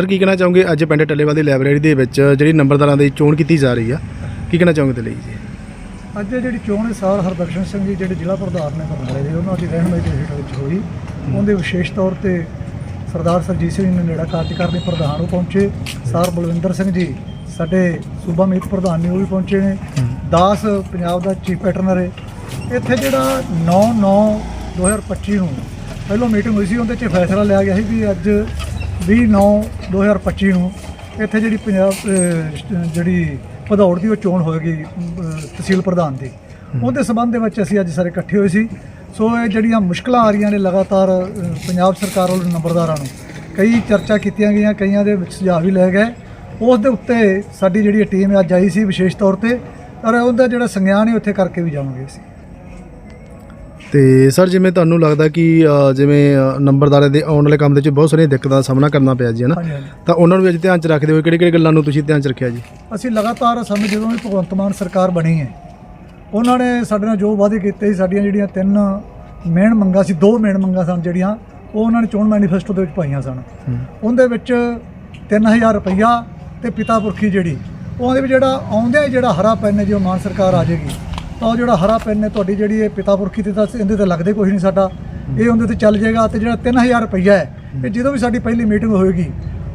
Sir ਕੀ ਕਹਿਣਾ ਚਾਹੋਗੇ? ਅੱਜ ਪਿੰਡ ਟੱਲੇਵਾਲ ਦੀ ਲਾਇਬ੍ਰੇਰੀ ਦੇ ਵਿੱਚ ਜਿਹੜੀ ਨੰਬਰਦਾਰਾਂ ਦੀ ਚੋਣ ਕੀਤੀ ਜਾ ਰਹੀ ਆ ਕੀ ਕਹਿਣਾ ਚਾਹੋਗੇ ਤੇ ਲਈ ਜੀ? ਅੱਜ ਜਿਹੜੀ ਚੋਣ ਹੈ ਸਰ ਹਰਬਖਸ਼ ਸਿੰਘ ਜੀ ਜਿਹੜੇ ਜ਼ਿਲ੍ਹਾ ਪ੍ਰਧਾਨ ਨੇ ਬਰਨਾਲੇ ਦੇ ਉਹਨਾਂ ਦੀ ਰਹਿਨਮਾਈ ਦੇ ਹੇਠ ਵਿੱਚ ਹੋਈ। ਉਹਦੇ ਵਿਸ਼ੇਸ਼ ਤੌਰ ਤੇ ਸਰਦਾਰ ਸਰਜੀਤ ਸਿੰਘ ਨੇ ਨੇੜਾ ਕਾਰਜਕਾਰਨੀ ਪ੍ਰਧਾਨ ਉਹ ਪਹੁੰਚੇ। ਸਰ ਬਲਵਿੰਦਰ ਸਿੰਘ ਜੀ ਸਾਡੇ ਸੂਬਾ ਮੀਤ ਪ੍ਰਧਾਨ ਨੇ ਉਹ ਵੀ ਪਹੁੰਚੇ ਨੇ। ਦਾਸ ਪੰਜਾਬ ਦਾ ਚੀਫ ਪੈਟਰਨਰ ਹੈ। ਇੱਥੇ ਜਿਹੜਾ 9 9 2025 ਨੂੰ ਪਹਿਲੋਂ ਮੀਟਿੰਗ ਹੋਈ ਸੀ ਉਹਦੇ 'ਚ ਫੈਸਲਾ ਲਿਆ ਗਿਆ ਸੀ ਵੀ ਅੱਜ 20 9 2025 ਨੂੰ ਇੱਥੇ ਜਿਹੜੀ ਪੰਜਾਬ ਜਿਹੜੀ ਭਦੌੜ ਦੀ ਉਹ ਚੋਣ ਹੋਏਗੀ ਤਹਿਸੀਲ ਪ੍ਰਧਾਨ ਦੀ। ਉਹਦੇ ਸਬੰਧ ਦੇ ਵਿੱਚ ਅਸੀਂ ਅੱਜ ਸਾਰੇ ਇਕੱਠੇ ਹੋਏ ਸੀ। ਸੋ ਇਹ ਜਿਹੜੀਆਂ ਮੁਸ਼ਕਲਾਂ ਆ ਰਹੀਆਂ ਨੇ ਲਗਾਤਾਰ ਪੰਜਾਬ ਸਰਕਾਰ ਵੱਲੋਂ ਨੰਬਰਦਾਰਾਂ ਨੂੰ ਕਈ ਚਰਚਾ ਕੀਤੀਆਂ ਗਈਆਂ ਕਈਆਂ ਦੇ ਵਿੱਚ ਸੁਝਾਅ ਵੀ ਲਏ ਗਏ। ਉਸ ਦੇ ਉੱਤੇ ਸਾਡੀ ਜਿਹੜੀ ਟੀਮ ਅੱਜ ਆਈ ਸੀ ਵਿਸ਼ੇਸ਼ ਤੌਰ ਤੇ ਔਰ ਉਹਦਾ ਜਿਹੜਾ ਸੰਗਿਆਨ ਹੈ ਉੱਥੇ ਕਰਕੇ ਵੀ ਜਾਵਾਂਗੇ ਅਸੀਂ। ਤੇ ਸਰ ਜਿਵੇਂ ਤੁਹਾਨੂੰ ਲੱਗਦਾ ਕਿ ਅ, ਜਿਵੇਂ ਅ, ਨੰਬਰਦਾਰਾਂ ਦੇ ਆਉਣ ਵਾਲੇ ਕੰਮ ਦੇ ਵਿੱਚ ਬਹੁਤ ਸਾਰੀਆਂ ਦਿੱਕਤਾਂ ਦਾ ਸਾਹਮਣਾ ਕਰਨਾ ਪਿਆ ਜੀ ਹੈ ਨਾ? ਹਾਂਜੀ ਹਾਂਜੀ। ਤਾਂ ਉਹਨਾਂ ਨੂੰ ਵੀ ਅੱਜ ਧਿਆਨ 'ਚ ਰੱਖਦੇ ਹੋਏ ਕਿਹੜੀ ਕਿਹੜੀ ਗੱਲਾਂ ਨੂੰ ਤੁਸੀਂ ਧਿਆਨ 'ਚ ਰੱਖਿਆ ਜੀ? ਅਸੀਂ ਲਗਾਤਾਰ ਸਾਨੂੰ ਜਦੋਂ ਵੀ ਭਗਵੰਤ ਮਾਨ ਸਰਕਾਰ ਬਣੀ ਹੈ ਉਹਨਾਂ ਨੇ ਸਾਡੇ ਨਾਲ ਜੋ ਵਾਅਦੇ ਕੀਤੇ ਸੀ ਸਾਡੀਆਂ ਜਿਹੜੀਆਂ ਤਿੰਨ ਮੇਨ ਮੰਗਾਂ ਸੀ ਦੋ ਮੇਨ ਮੰਗਾਂ ਸਨ ਜਿਹੜੀਆਂ ਉਹ ਉਹਨਾਂ ਨੇ ਚੋਣ ਮੈਨੀਫੈਸਟੋ ਦੇ ਵਿੱਚ ਪਾਈਆਂ ਸਨ। ਉਹਦੇ ਵਿੱਚ 3000 ਰੁਪਈਆ ਤੇ ਪਿਤਾ ਪੁਰਖੀ ਜਿਹੜੀ ਉਹਦੇ ਵਿੱਚ ਜਿਹੜਾ ਆਉਂਦੇ ਜਿਹੜਾ ਹਰਾ ਪੈਨ ਹੈ ਜੇ ਉਹ ਮਾਨ ਸਰਕਾਰ ਆ ਜਾਏਗੀ। ਤਾਂ ਉਹ ਜਿਹੜਾ ਹਰਾ ਪੈਨ ਹੈ ਤੁਹਾਡੀ ਜਿਹੜੀ ਇਹ ਪਿਤਾ ਪੁਰਖੀ ਤੇ ਤਾਂ ਇਹਦੇ ਤੇ ਲੱਗਦੇ ਕੁਝ ਨਹੀਂ ਸਾਡਾ। ਇਹ ਉਹਦੇ ਤੇ ਚੱਲ ਜਾਏਗਾ ਤੇ ਜਿਹੜਾ 3000 ਰੁਪਈਆ ਹੈ ਇਹ ਜਦੋਂ ਵੀ ਸਾਡੀ ਪਹਿਲੀ ਮੀਟਿੰਗ ਹੋਏਗੀ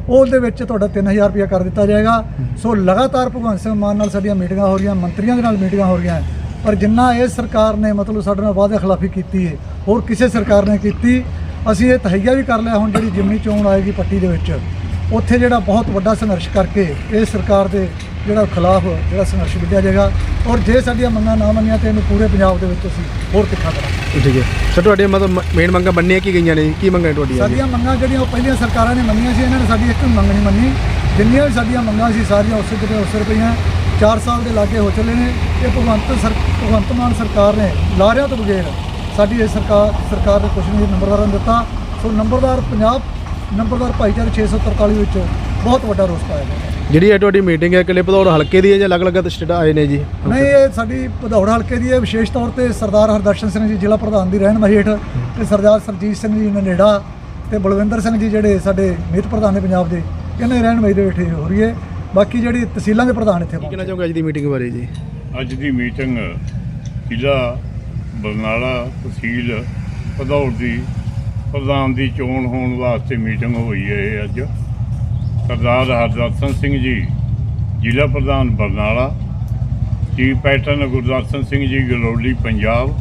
ਉਹਦੇ ਵਿੱਚ ਤੁਹਾਡਾ 3000 ਰੁਪਇਆ ਕਰ ਦਿੱਤਾ ਜਾਏਗਾ। ਸੋ ਲਗਾਤਾਰ ਭਗਵੰਤ ਸਿੰਘ ਮਾਨ ਨਾਲ ਸਾਡੀਆਂ ਮੀਟਿੰਗਾਂ ਹੋ ਰਹੀਆਂ ਮੰਤਰੀਆਂ ਦੇ ਨਾਲ ਮੀਟਿੰਗਾਂ ਹੋ ਰਹੀਆਂ ਪਰ ਜਿੰਨਾ ਇਹ ਸਰਕਾਰ ਨੇ ਮਤਲਬ ਸਾਡੇ ਨਾਲ ਵਾਅਦਾ ਖਿਲਾਫੀ ਕੀਤੀ ਹੈ ਹੋਰ ਕਿਸੇ ਸਰਕਾਰ ਨੇ ਕੀਤੀ ਅਸੀਂ ਇਹ ਤਹਈਆ ਵੀ ਕਰ ਲਿਆ ਹੁਣ ਜਿਹੜੀ ਜਿਮਨੀ ਚੋਣ ਆਏਗੀ ਪੱਟੀ ਦੇ ਵਿੱਚ। ਉੱਥੇ ਜਿਹੜਾ ਬਹੁਤ ਵੱਡਾ ਸੰਘਰਸ਼ ਕਰਕੇ ਇਹ ਸਰਕਾਰ ਦੇ ਜਿਹੜਾ ਖਿਲਾਫ ਜਿਹੜਾ ਸੰਘਰਸ਼ ਵਿੱਢਿਆ ਜਾਏਗਾ ਔਰ ਜੇ ਸਾਡੀਆਂ ਮੰਗਾਂ ਨਾ ਮੰਨੀਆਂ ਤੇ ਇਹਨੂੰ ਪੂਰੇ ਪੰਜਾਬ ਦੇ ਵਿੱਚ ਅਸੀਂ ਹੋਰ ਤਿੱਖਾ ਕਰਾਂਗੇ। ਠੀਕ ਹੈ। ਸਰ ਤੁਹਾਡੀਆਂ ਮਤਲਬ ਮੇਨ ਮੰਗਾਂ ਬੰਨੀਆਂ ਕੀ ਗਈਆਂ ਨੇ? ਕੀ ਮੰਗਾਂ ਤੁਹਾਡੀਆਂ? ਸਾਡੀਆਂ ਮੰਗਾਂ ਜਿਹੜੀਆਂ ਉਹ ਪਹਿਲੀਆਂ ਸਰਕਾਰਾਂ ਨੇ ਮੰਨੀਆਂ ਸੀ ਇਹਨਾਂ ਨੇ ਸਾਡੀ ਇੱਕ ਵੀ ਮੰਗ ਨਹੀਂ ਮੰਨੀ। ਜਿੰਨੀਆਂ ਵੀ ਸਾਡੀਆਂ ਮੰਗਾਂ ਸੀ ਸਾਰੀਆਂ ਉਸੇ ਕਿਤੇ ਉਸੇ ਰੁਪਈਆਂ। 4 ਸਾਲ ਦੇ ਲਾਗੇ ਹੋ ਚੱਲੇ ਨੇ। ਇਹ ਭਗਵੰਤ ਸਰ ਭਗਵੰਤ ਮਾਨ ਸਰਕਾਰ ਨੇ ਲਾਰਿਆਂ ਤੋਂ ਬਗੈਰ ਸਾਡੀ ਇਹ ਸਰਕਾਰ ਸਰਕਾਰ ਨੇ ਕੁਝ ਨਹੀਂ ਨੰਬਰਦਾਰਾਂ ਨੂੰ ਦਿੱਤਾ। ਸੋ ਨੰਬਰਦਾਰ ਪੰਜਾਬ ਨੰਬਰਦਾਰ ਭਾਈਚਾਰੇ 643 ਵਿੱਚ ਬਹੁਤ ਵੱਡਾ ਰੋਸ ਪਾਇਆ ਗਿਆ। ਜਿਹੜੀ ਇਹ ਤੁਹਾਡੀ ਮੀਟਿੰਗ ਹੈ ਇਕੱਲੇ ਭਦੌੜ ਹਲਕੇ ਦੀ ਹੈ ਜਾਂ ਅਲੱਗ-ਅਲੱਗ ਸਟੇਟ ਆਏ ਨੇ ਜੀ? ਨਹੀਂ ਇਹ ਸਾਡੀ ਭਦੌੜ ਹਲਕੇ ਦੀ ਹੈ। ਵਿਸ਼ੇਸ਼ ਤੌਰ ਤੇ ਸਰਦਾਰ ਹਰਦਰਸ਼ਨ ਸਿੰਘ ਜੀ ਜ਼ਿਲ੍ਹਾ ਪ੍ਰਧਾਨ ਦੀ ਰਹਿਨਮਾਈ ਹੇਠ ਤੇ ਸਰਦਾਰ ਸਰਜੀਤ ਸਿੰਘ ਜੀ ਨੇੜਾ ਤੇ ਬਲਵਿੰਦਰ ਸਿੰਘ ਜੀ ਜਿਹੜੇ ਸਾਡੇ ਮੀਤ ਪ੍ਰਧਾਨ ਨੇ ਪੰਜਾਬ ਦੇ ਇਹਨਾਂ ਦੀ ਰਹਿਨਮਾਈ ਦੇ ਹੇਠ ਹੋ ਰਹੀ ਹੈ। ਬਾਕੀ ਜਿਹੜੀ ਤਹਿਸੀਲਾਂ ਦੇ ਪ੍ਰਧਾਨ ਇੱਥੇ ਕੀ ਕਹਿਣਾ ਚਾਹੋਗੇ ਅੱਜ ਦੀ ਮੀਟਿੰਗ ਬਾਰੇ ਜੀ? ਅੱਜ ਦੀ ਮੀਟਿੰਗ ਜ਼ਿਲ੍ਹਾ ਬਰਨਾਲਾ ਤਹਿਸੀਲ ਭਦੌੜ ਦੀ ਪ੍ਰਧਾਨ ਦੀ ਚੋਣ ਹੋਣ ਵਾਸਤੇ ਮੀਟਿੰਗ ਹੋਈ ਹੈ ਇਹ ਅੱਜ। ਸਰਦਾਰ ਹਰਦਰਸ਼ਨ ਸਿੰਘ ਜੀ, ਜ਼ਿਲ੍ਹਾ ਪ੍ਰਧਾਨ ਬਰਨਾਲਾ, ਚੀਫ ਪੈਟਰਨ ਗੁਰਦਰਸ਼ਨ ਸਿੰਘ ਜੀ, ਗਲੋਲੀ ਪੰਜਾਬ,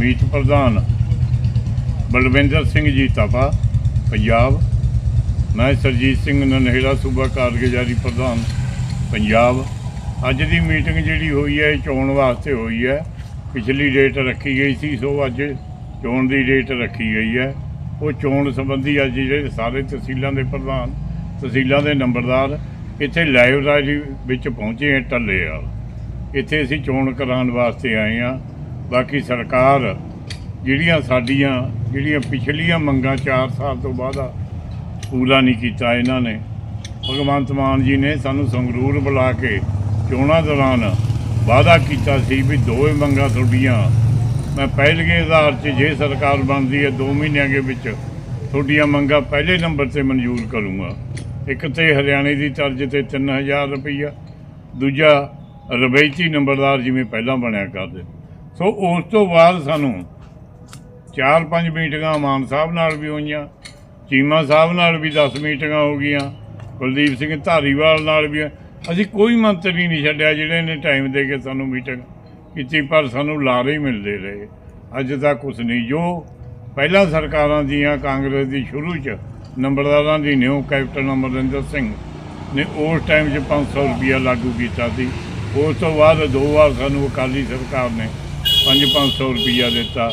ਮੀਤ ਪ੍ਰਧਾਨ ਬਲਵਿੰਦਰ ਸਿੰਘ ਜੀ, ਤਪਾ ਪੰਜਾਬ, ਮੈਂ ਸਰਜੀਤ ਸਿੰਘ ਨਨਹੇੜਾ ਸੂਬਾ ਕਾਰਗੁਜ਼ਾਰੀ ਪ੍ਰਧਾਨ ਪੰਜਾਬ। ਅੱਜ ਦੀ ਮੀਟਿੰਗ ਜਿਹੜੀ ਹੋਈ ਹੈ, ਇਹ ਚੋਣ ਵਾਸਤੇ ਹੋਈ ਹੈ। ਪਿਛਲੀ ਡੇਟ ਰੱਖੀ ਗਈ ਸੀ, ਸੋ ਅੱਜ ਚੋਣ ਦੀ ਡੇਟ ਰੱਖੀ ਗਈ ਹੈ। ਉਹ ਚੋਣ ਸੰਬੰਧੀ ਅੱਜ ਜਿਹੜੇ ਸਾਰੇ ਤਹਿਸੀਲਾਂ ਦੇ ਪ੍ਰਧਾਨ, ਤਹਿਸੀਲਾਂ ਦੇ ਨੰਬਰਦਾਰ, ਇੱਥੇ ਲਾਇਬ੍ਰੇਰੀ ਵਿੱਚ ਪਹੁੰਚੇ ਹੈ ਟੱਲੇ ਵਾਲ ਇੱਥੇ ਅਸੀਂ ਚੋਣ ਕਰਾਉਣ ਵਾਸਤੇ ਆਏ ਹਾਂ ਬਾਕੀ ਸਰਕਾਰ ਜਿਹੜੀਆਂ ਸਾਡੀਆਂ, ਜਿਹੜੀਆਂ ਪਿਛਲੀਆਂ ਮੰਗਾਂ 4 ਸਾਲ ਤੋਂ ਬਾਅਦ ਪੂਰਾ ਨਹੀਂ ਕੀਤਾ ਇਹਨਾਂ ਨੇ। ਭਗਵੰਤ ਮਾਨ ਜੀ ਨੇ ਸਾਨੂੰ ਸੰਗਰੂਰ ਬੁਲਾ ਕੇ ਚੋਣਾਂ ਦੌਰਾਨ ਵਾਅਦਾ ਕੀਤਾ ਸੀ ਵੀ ਦੋਵੇਂ ਮੰਗਾਂ ਤੁਹਾਡੀਆਂ ਮੈਂ ਪਹਿਲਗੇ ਆਧਾਰ 'ਚ ਜੇ ਸਰਕਾਰ ਬਣਦੀ ਹੈ 2 ਮਹੀਨਿਆਂ ਦੇ ਵਿੱਚ, ਤੁਹਾਡੀਆਂ ਮੰਗਾਂ ਪਹਿਲੇ ਨੰਬਰ ਤੇ ਮਨਜ਼ੂਰ ਕਰੂੰਗਾ। ਇੱਕ ਤੇ ਹਰਿਆਣੇ ਦੀ ਤਰਜ਼ ਤੇ 3000 ਰੁਪਈਆ, ਦੂਜਾ ਰਵਾਇਤੀ ਨੰਬਰਦਾਰ ਜਿਵੇਂ ਪਹਿਲਾਂ ਬਣਿਆ ਕਰਦੇ। ਸੋ ਉਸ ਤੋਂ ਬਾਅਦ ਸਾਨੂੰ ਚਾਰ ਪੰਜ ਮੀਟਿੰਗਾਂ ਮਾਨ ਸਾਹਿਬ ਨਾਲ ਵੀ ਹੋਈਆਂ, ਚੀਮਾ ਸਾਹਿਬ ਨਾਲ ਵੀ 10 ਮੀਟਿੰਗਾਂ ਹੋ ਗਈਆਂ, ਕੁਲਦੀਪ ਸਿੰਘ ਧਾਰੀਵਾਲ ਨਾਲ ਵੀ। ਅਸੀਂ ਕੋਈ ਮੰਤਰੀ ਨਹੀਂ ਛੱਡਿਆ, ਜਿਹੜੇ ਨੇ ਟਾਈਮ ਦੇ ਕੇ ਸਾਨੂੰ ਮੀਟਿੰਗ ਕੀਤੀ, ਪਰ ਸਾਨੂੰ ਲਾਰੇ ਹੀ ਮਿਲਦੇ ਰਹੇ। ਅੱਜ ਤੱਕ ਕੁਛ ਨਹੀਂ। ਜੋ ਪਹਿਲਾਂ ਸਰਕਾਰਾਂ ਦੀਆਂ, ਕਾਂਗਰਸ ਦੀ ਸ਼ੁਰੂ 'ਚ ਨੰਬਰਦਾਰਾਂ ਦੀ ਨਿਊ ਕੈਪਟਨ ਅਮਰਿੰਦਰ ਸਿੰਘ ਨੇ ਉਸ ਟਾਈਮ 'ਚ 500 ਰੁਪਇਆ ਲਾਗੂ ਕੀਤਾ ਸੀ। ਉਸ ਤੋਂ ਬਾਅਦ ਦੋ ਵਾਰ ਸਾਨੂੰ ਅਕਾਲੀ ਸਰਕਾਰ ਨੇ 5-500 ਰੁਪਇਆ ਦਿੱਤਾ।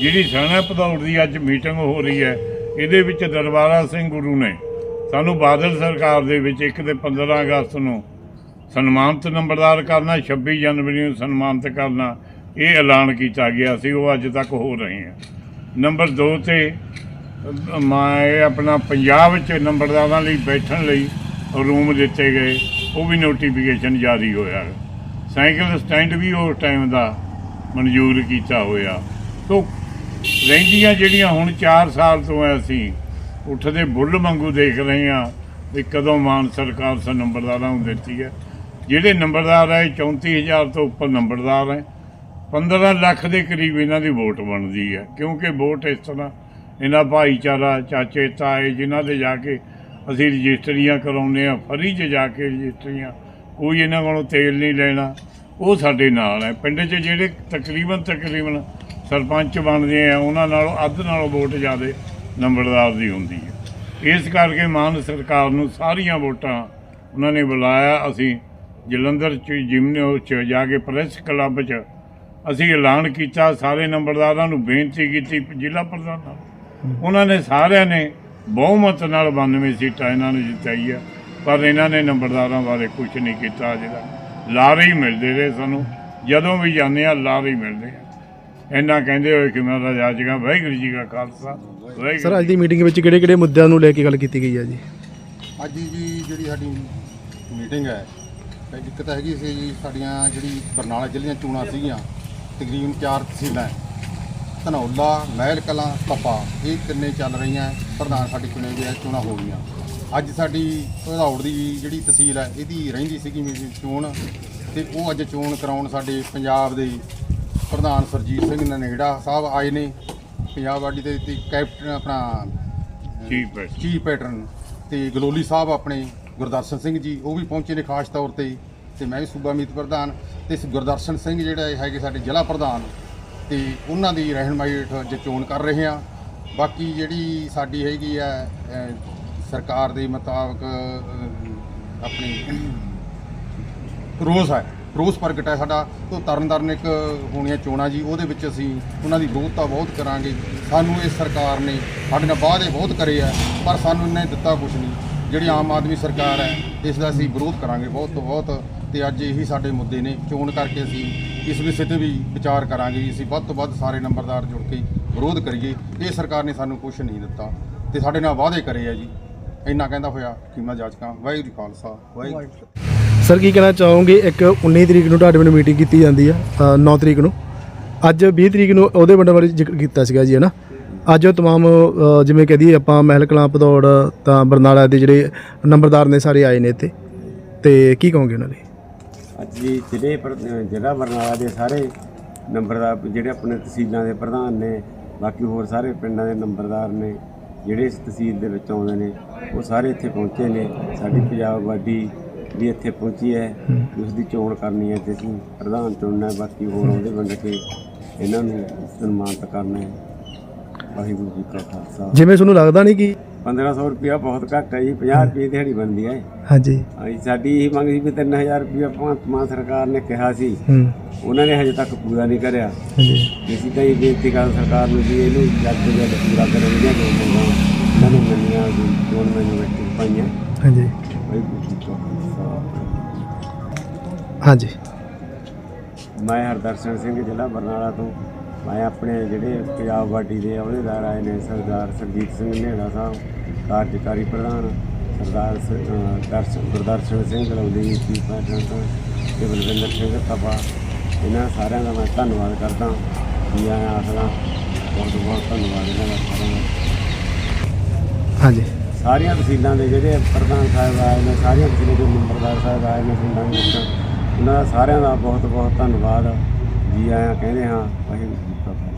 ਜਿਹੜੀ ਸਣਾ ਭਦੌੜ ਦੀ ਅੱਜ ਮੀਟਿੰਗ ਹੋ ਰਹੀ ਹੈ, ਇਹਦੇ ਵਿੱਚ ਦਰਬਾਰਾ ਸਿੰਘ ਗੁਰੂ ਨੇ ਸਾਨੂੰ ਬਾਦਲ ਸਰਕਾਰ ਦੇ ਵਿੱਚ ਇੱਕ ਤੇ 15 ਅਗਸਤ ਨੂੰ ਸਨਮਾਨਿਤ ਨੰਬਰਦਾਰ ਕਰਨਾ 26 ਜਨਵਰੀ ਨੂੰ ਸਨਮਾਨਿਤ ਕਰਨਾ, ਇਹ ਐਲਾਨ ਕੀਤਾ ਗਿਆ ਸੀ, ਉਹ ਅੱਜ ਤੱਕ ਹੋ ਰਹੇ ਹੈ ਨੰਬਰ 2 ਤੇ, ਮੈਂ ਆਪਣਾ ਪੰਜਾਬ ਵਿੱਚ ਨੰਬਰਦਾਰਾਂ ਲਈ ਬੈਠਣ ਲਈ ਰੂਮ ਦਿੱਤੇ ਗਏ, ਉਹ ਵੀ ਨੋਟੀਫਿਕੇਸ਼ਨ ਜਾਰੀ ਹੋਇਆ। ਸਾਈਕਲ ਸਟੈਂਡ ਵੀ ਉਸ ਟਾਈਮ ਦਾ ਮਨਜ਼ੂਰ ਕੀਤਾ ਹੋਇਆ। ਤੋਂ, ਰਹਿੰਦੀਆਂ ਜਿਹੜੀਆਂ ਹੁਣ 4 ਸਾਲ ਤੋਂ ਐ ਅਸੀਂ ਉੱਠਦੇ ਬੁੱਲ ਵਾਂਗੂ ਦੇਖ ਰਹੇ ਹਾਂ ਵੀ ਕਦੋਂ ਮਾਨ ਸਰਕਾਰ ਸ ਨੰਬਰਦਾਰਾਂ ਨੂੰ ਦਿੱਤੀ ਹੈ। ਜਿਹੜੇ ਨੰਬਰਦਾਰ ਹੈ 34000 ਤੋਂ ਉੱਪਰ ਨੰਬਰਦਾਰ ਹੈ 15 ਲੱਖ ਦੇ ਕਰੀਬ ਇਹਨਾਂ ਦੀ ਵੋਟ ਬਣਦੀ ਹੈ ਕਿਉਂਕਿ ਵੋਟ ਇਸ ਤਰ੍ਹਾਂ ਇਹਨਾਂ ਭਾਈਚਾਰਾ, ਚਾਚੇ, ਤਾਏ, ਜਿਨ੍ਹਾਂ ਦੇ ਜਾ ਕੇ ਅਸੀਂ ਰਜਿਸਟਰੀਆਂ ਕਰਾਉਂਦੇ ਆ, ਫਰੀ 'ਚ ਜਾ ਕੇ ਰਜਿਸਟਰੀਆਂ, ਕੋਈ ਇਹਨਾਂ ਕੋਲੋਂ ਤੇਲ ਨਹੀਂ ਲੈਣਾ, ਉਹ ਸਾਡੇ ਨਾਲ ਹੈ ਪਿੰਡ 'ਚ ਜਿਹੜੇ ਤਕਰੀਬਨ ਤਕਰੀਬਨ ਸਰਪੰਚ ਬਣਦੇ ਆ, ਉਹਨਾਂ ਨਾਲੋਂ ਅੱਧ ਨਾਲੋਂ ਵੋਟ ਜ਼ਿਆਦੇ ਨੰਬਰਦਾਰ ਦੀ ਹੁੰਦੀ ਹੈ ਇਸ ਕਰਕੇ ਮਾਨ ਸਰਕਾਰ ਨੂੰ ਸਾਰੀਆਂ ਵੋਟਾਂ ਉਹਨਾਂ ਨੇ ਬੁਲਾਇਆ, ਅਸੀਂ ਜਲੰਧਰ ਚ ਜਿਮਨੇ ਚ ਜਾ ਕੇ ਪ੍ਰੈਸ ਕਲੱਬ ਚ ਅਸੀਂ ਐਲਾਨ ਕੀਤਾ ਸਾਰੇ ਨੰਬਰਦਾਰਾਂ ਨੂੰ ਬੇਨਤੀ ਕੀਤੀ ਜ਼ਿਲ੍ਹਾ ਪ੍ਰਧਾਨਾਂ ਨੂੰ। ਉਹਨਾਂ ਨੇ ਸਾਰਿਆਂ ਨੇ ਬਹੁਮਤ ਨਾਲ 92 ਸੀਟਾਂ ਇਹਨਾਂ ਨੂੰ ਜਿਤਾਈ ਆ ਪਰ ਇਹਨਾਂ ਨੇ ਨੰਬਰਦਾਰਾਂ ਬਾਰੇ ਕੁਝ ਨਹੀਂ ਕੀਤਾ ਤੱਕ। ਲਾਰੇ ਹੀ ਮਿਲਦੇ ਰਹੇ ਸਾਨੂੰ। ਜਦੋਂ ਵੀ ਜਾਂਦੇ ਆ ਲਾਰੇ ਹੀ ਮਿਲਦੇ ਆ ਇੰਨਾ ਕਹਿੰਦੇ ਹੋਏ ਕਿ ਮੈਂ ਰਾਜਾ ਜਗਾ ਵਾਹਿਗੁਰੂ ਜੀ ਕਾ ਖਾਲਸਾ ਵਾਹਿਗੁਰੂ ਸਰ ਅੱਜ ਦੀ ਮੀਟਿੰਗ ਵਿੱਚ ਕਿਹੜੇ ਕਿਹੜੇ ਮੁੱਦਿਆਂ ਨੂੰ ਲੈ ਕੇ ਗੱਲ ਕੀਤੀ ਗਈ ਹੈ ਜੀ? ਅੱਜ ਦੀ ਜੀ ਜਿਹੜੀ ਸਾਡੀ ਮੀਟਿੰਗ ਹੈ ਤੇ ਇੱਕ ਤਾਂ ਹੈਗੀ ਸੀ ਜੀ ਸਾਡੀਆਂ ਜਿਹੜੀ ਬਰਨਾਲਾ ਜ਼ਿਲ੍ਹੇ ਦੀਆਂ ਚੋਣਾਂ ਸੀਗੀਆਂ ਤਕਰੀਬਨ ਚਾਰ ਤਹਿਸੀਲਾਂ। ਧਨੌਲਾ ਮਹਿਲ ਕਲਾਂ ਤਪਾ ਇਹ ਤਿੰਨੇ ਚੱਲ ਰਹੀਆਂ ਪ੍ਰਧਾਨ ਸਾਡੀ ਚੁਣੇ ਗਏ ਚੋਣਾਂ ਹੋ ਗਈਆਂ। ਅੱਜ ਸਾਡੀ ਭਦੌੜ ਦੀ ਜਿਹੜੀ ਤਹਿਸੀਲ ਹੈ ਇਹਦੀ ਰਹਿੰਦੀ ਸੀਗੀ ਮੇਰੀ ਚੋਣ ਤੇ ਉਹ ਅੱਜ ਚੋਣ ਕਰਾਉਣ ਸਾਡੇ ਪੰਜਾਬ ਦੇ ਪ੍ਰਧਾਨ ਸਰਜੀਤ ਸਿੰਘ ਨਨੇੜਾ ਸਾਹਿਬ ਆਏ ਨੇ। ਪੰਜਾਬ ਵਾਡੀ ਦੇ ਕੈਪਟਨ ਆਪਣਾ ਹੈ। ਚੀਫ ਪੈਟਰਨ ਤੇ ਗਲੋਲੀ ਸਾਹਿਬ ਆਪਣੇ ਗੁਰਦਰਸ਼ਨ ਸਿੰਘ ਜੀ ਉਹ ਵੀ ਪਹੁੰਚੇ ਨੇ ਖਾਸ ਤੌਰ ਤੇ ਤੇ ਮੈਂ ਵੀ ਸੂਬਾ ਮੀਤ ਪ੍ਰਧਾਨ। ਤੇ ਇਸ ਗੁਰਦਰਸ਼ਨ ਸਿੰਘ ਜਿਹੜਾ ਇਹ ਹੈਗੇ ਸਾਡੇ ਜ਼ਿਲ੍ਹਾ ਪ੍ਰਧਾਨ ਤੇ ਉਹਨਾਂ ਦੀ ਰਹਿਨਮਾਈ ਹੇਠ ਅੱਜ ਚੋਣ ਕਰ ਰਹੇ ਹਾਂ। ਬਾਕੀ ਜਿਹੜੀ ਸਾਡੀ ਹੈਗੀ ਆ ਸਰਕਾਰ ਦੇ ਮੁਤਾਬਕ ਅਹ, ਆਪਣੀ ਰੋਸ ਹੈ ਰੋਸ ਪ੍ਰਗਟ ਹੈ ਸਾਡਾ। ਤੋਂ ਤਰਨਤਾਰਨ ਇੱਕ ਹੋਣੀਆਂ ਚੋਣਾਂ ਜੀ ਉਹਦੇ ਵਿੱਚ ਅਸੀਂ ਉਹਨਾਂ ਦੀ ਵਿਰੋਧਤਾ ਬਹੁਤ ਕਰਾਂਗੇ। ਸਾਨੂੰ ਇਹ ਸਰਕਾਰ ਨੇ ਸਾਡੇ ਨਾਲ ਵਾਅਦੇ ਬਹੁਤ ਕਰੇ ਆ ਪਰ ਸਾਨੂੰ ਇਹਨੇ ਦਿੱਤਾ ਕੁਝ ਨਹੀਂ। ਜਿਹੜੀ ਆਮ ਆਦਮੀ ਸਰਕਾਰ ਹੈ ਇਸ ਦਾ ਅਸੀਂ ਵਿਰੋਧ ਕਰਾਂਗੇ ਬਹੁਤ ਤੋਂ ਬਹੁਤ ਤੇ ਅੱਜ ਇਹੀ ਸਾਡੇ ਮੁੱਦੇ ਨੇ। ਚੋਣ ਕਰਕੇ ਅਸੀਂ ਇਸ ਵਿਸ਼ੇ ਤੇ ਵੀ ਵਿਚਾਰ ਕਰਾਂਗੇ ਜੀ। ਅਸੀਂ ਵੱਧ ਤੋਂ ਵੱਧ ਸਾਰੇ ਨੰਬਰਦਾਰ ਜੁੜ ਕੇ ਵਿਰੋਧ ਕਰੀਏ। ਇਹ ਸਰਕਾਰ ਨੇ ਸਾਨੂੰ ਕੁਝ ਨਹੀਂ ਦਿੱਤਾ ਤੇ ਸਾਡੇ ਨਾਲ ਵਾਅਦੇ ਕਰੇ ਆ ਜੀ। ਇੰਨਾ ਕਹਿੰਦਾ ਹੋਇਆ ਕਿ ਜਾਚਕਾਂ ਵਾਹਿਗੁਰੂ ਖਾਲਸਾ ਵਾਹਿਗੁਰੂ ਸਰ ਕੀ ਕਹਿਣਾ ਚਾਹੋਗੇ? ਇੱਕ 19 ਤਰੀਕ ਨੂੰ ਤੁਹਾਡੇ ਵੱਲੋਂ ਮੀਟਿੰਗ ਕੀਤੀ ਜਾਂਦੀ ਆ ਅ, 9 ਤਰੀਕ ਨੂੰ। ਅੱਜ 20 ਤਰੀਕ ਨੂੰ ਉਹਦੇ ਵੱਡੇ ਬਾਰੇ ਜ਼ਿਕਰ ਕੀਤਾ ਸੀਗਾ ਜੀ ਹੈ ਨਾ? ਅੱਜ ਉਹ ਤਮਾਮ ਅ, ਜਿਵੇਂ ਕਹਦੀ ਆਪਾਂ ਮਹਿਲ ਕਲਾਂ ਭਦੌੜ ਤਾਂ ਬਰਨਾਲਾ ਦੇ ਜਿਹੜੇ ਨੰਬਰਦਾਰ ਨੇ ਸਾਰੇ ਆਏ ਨੇ ਇੱਥੇ। ਤੇ ਕੀ ਕਹੋਗੇ ਉਹਨਾਂ ਲਈ ਅੱਜ ਜੀ ਜ਼ਿਲ੍ਹੇ ਪ੍ਰ- ਜ਼ਿਲ੍ਹਾ ਬਰਨਾਲਾ ਦੇ ਸਾਰੇ ਨੰਬਰਦਾਰ ਜਿਹੜੇ ਆਪਣੇ ਤਹਿਸੀਲਾਂ ਦੇ ਪ੍ਰਧਾਨ ਨੇ ਬਾਕੀ ਹੋਰ ਸਾਰੇ ਪਿੰਡਾਂ ਦੇ ਨੰਬਰਦਾਰ ਨੇ ਜਿਹੜੇ ਇਸ ਤਹਿਸੀਲ ਦੇ ਵਿੱਚ ਆਉਂਦੇ ਨੇ ਉਹ ਸਾਰੇ ਇੱਥੇ ਪਹੁੰਚੇ ਨੇ। ਸਾਡੀ ਪੰਜਾਬ ਵਾਡੀ ਵੀ ਇੱਥੇ ਪਹੁੰਚੀ ਹੈ। ਉਸ ਦੀ ਚੋਣ ਕਰਨੀ ਹੈ ਤੇ ਅਸੀਂ ਪ੍ਰਧਾਨ ਚੁਣਨਾ ਹੈ ਬਾਕੀ ਹੋਰ ਆਉਂਦੇ ਵੰਡ ਕੇ ਇਹਨਾਂ ਨੂੰ ਸਨਮਾਨਿਤ ਕਰਨਾ ਹੈ। ਵਾਹਿਗੁਰੂ ਜੀ ਕਾ ਖਾਲਸਾ। ਜਿਵੇਂ ਤੁਹਾਨੂੰ ਲੱਗਦਾ ਨਹੀਂ ਕਿ 1500 ਰੁਪਇਆ ਬਹੁਤ ਘੱਟ ਹੈ ਜੀ 50 ਰੁਪਏ ਦਿਹਾੜੀ ਬਣਦੀ ਹੈ ਹਾਂਜੀ। ਹਾਂਜੀ ਸਾਡੀ ਇਹ ਮੰਗ ਸੀ ਵੀ 3000 ਰੁਪਇਆ ਭਾਰਤ ਮਾਨ ਸਰਕਾਰ ਨੇ ਕਿਹਾ ਸੀ। ਉਹਨਾਂ ਨੇ ਹਜੇ ਤੱਕ ਪੂਰਾ ਨਹੀਂ ਕਰਿਆ। ਹਾਂਜੀ। ਅਸੀਂ ਤਾਂ ਇਹ ਬੇਨਤੀ ਕਰ ਸਰਕਾਰ ਨੂੰ ਵੀ ਇਹਨੂੰ ਜਲਦ ਤੋਂ ਜਲਦ ਪੂਰਾ ਕਰਨ ਦੀਆਂ ਜੋ ਮੰਗਾਂ ਇਹਨਾਂ ਨੂੰ ਮੰਨੀਆਂ ਜੋ ਚੋਣ ਮੈਨੂਫੈਕਚਰ ਪਾਈਆਂ ਹਾਂਜੀ। ਹਾਂਜੀ। ਮੈਂ ਹਰਦਰਸ਼ਨ ਸਿੰਘ ਜ਼ਿਲ੍ਹਾ ਬਰਨਾਲਾ ਤੋਂ। ਮੈਂ ਆਪਣੇ ਜਿਹੜੇ ਪੰਜਾਬ ਵਾਡੀ ਦੇ ਅਹੁਦੇਦਾਰ ਆਏ ਨੇ ਸਰਦਾਰ ਸਰਜੀਤ ਸਿੰਘ ਨੇੜਾ ਸਾਹਿਬ ਕਾਰਜਕਾਰੀ ਪ੍ਰਧਾਨ ਸਰਦਾਰ ਦਰਸ਼ਨ ਗੁਰਦਰਸ਼ਨ ਸਿੰਘ ਗਲੌਦੀ ਚੀਫ ਪੈਟਰਨ ਤੋਂ ਤੇ ਬਲਵਿੰਦਰ ਸਿੰਘ ਥਪਾ ਇਹਨਾਂ ਸਾਰਿਆਂ ਦਾ ਮੈਂ ਧੰਨਵਾਦ ਕਰਦਾ। ਜੀ ਆਇਆਂ ਆਖਦਾ ਬਹੁਤ ਬਹੁਤ ਧੰਨਵਾਦ ਇਹਨਾਂ ਦਾ ਸਾਰਿਆਂ ਦਾ। ਹਾਂਜੀ। ਸਾਰੀਆਂ ਤਹਿਸੀਲਾਂ ਦੇ ਜਿਹੜੇ ਪ੍ਰਧਾਨ ਸਾਹਿਬ ਆਏ ਨੇ ਸਾਰੀਆਂ ਤਹਿਸੀਲਾਂ ਦੇ ਨੰਬਰਦਾਰ ਸਾਹਿਬ ਆਏ ਨੇ ਪਿੰਡਾਂ ਦੇ ਉਹਨਾਂ ਦਾ ਸਾਰਿਆਂ ਦਾ ਬਹੁਤ ਬਹੁਤ ਧੰਨਵਾਦ। ਜੀ ਆਇਆਂ ਕਹਿੰਦੇ ਹਾਂ ਵਾਹਿਗੁਰੂ ਜੀ ਕਾ ਖਾਲਸਾ